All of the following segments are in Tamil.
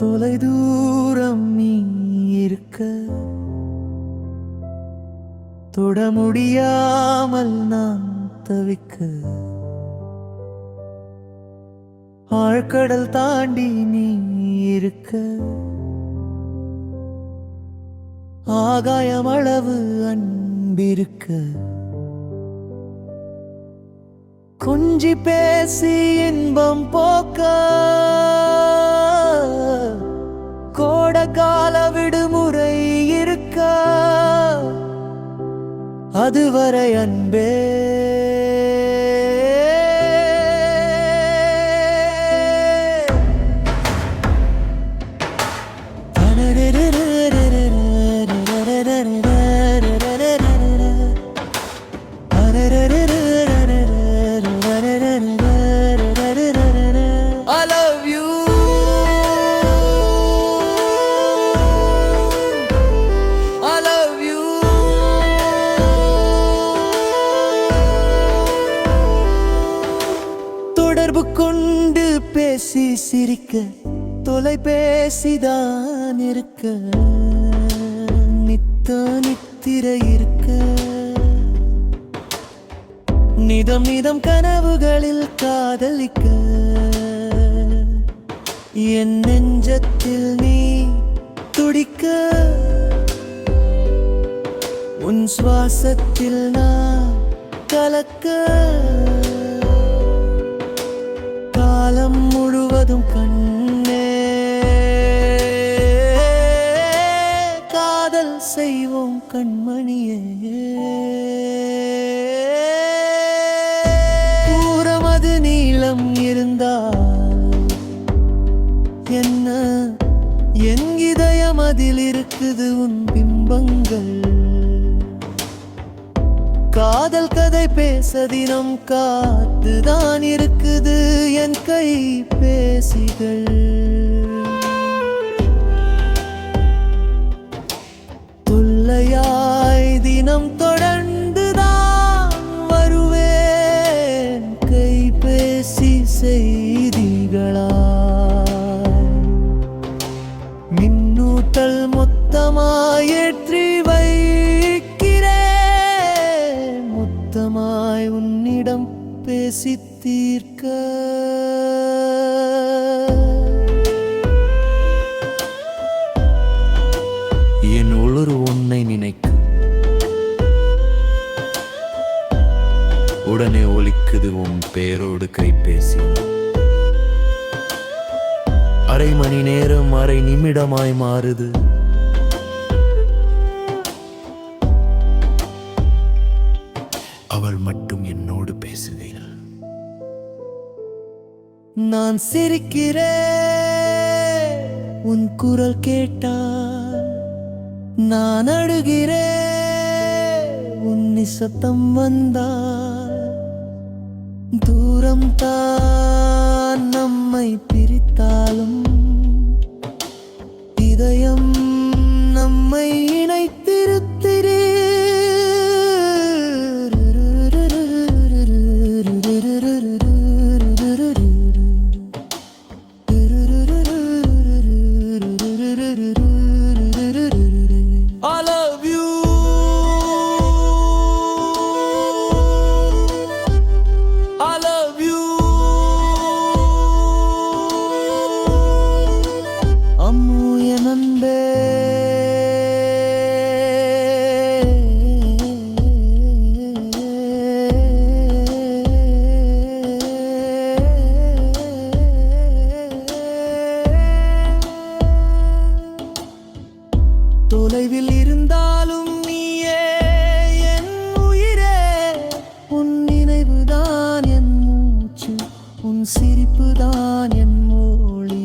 தொலை தூரம் நீ இருக்க தொட முடியாமல் நான் தவிக்க ஆழ்கடல் தாண்டி நீ இருக்க ஆகாயம் அளவு அன்பிருக்க கொஞ்சி பேசி இன்பம் போக்க கால விடுமுறை இருக்க? அதுவரை அன்பே தொடர்பு கொண்டு பேசி சிரிக்க தொலைபேசிதான் இருக்க. நித்த நித்திர இருக்க. நிதம் நிதம் கனவுகளில் காதலிக்க. என் நெஞ்சத்தில் நீ துடிக்க. உன் சுவாசத்தில் நான் கலக்க. காலம் முழுவதும் கண்ணே. காதல் செய்வோம் கண்மணியே. தூரமது நீளம் இருந்தால் என்ன? என் இதயம் அதில் இருக்குது உன் பிம்பங்கள். காதல் கதை பேச தினம் காத்துதான் இருக்குது என் கை பேசிகள். தொல்லையாய் தினம் தொடர்ந்துதான் வருவேன் கைபேசி செய்திகளா மின்னூட்டல் மொத்தமாய் நேசித்தீர்க்க. என் உளறு உன்னை நினைக்க. உடனே ஒலிக்குது உன் பேரோடு கைபேசி. அரை மணி நேரம் அரை நிமிடமாய் மாறுது. அவள் மட்டும் என்னோடு பேசுவேன் நான் சிரிக்கிறேன். உன் குரல் கேட்டால் நான் அழுகிறேன். உன் நிசத்தம் வந்தால் தூரம் தான் நம்மை பிரித்தாலும். இதயம் நம்மை Alın தொலைவில் இருந்தாலும் நீயே என் உயிரே. உன் நினைவுதான் என் மூச்சு உன் சிரிப்பு தான் என் மொழி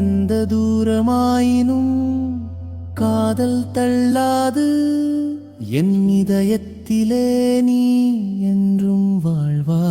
எந்த தூரமாயினும் காதல் தள்ளாது. என் இதயத்திலே நீ என்றும் வாழ்வா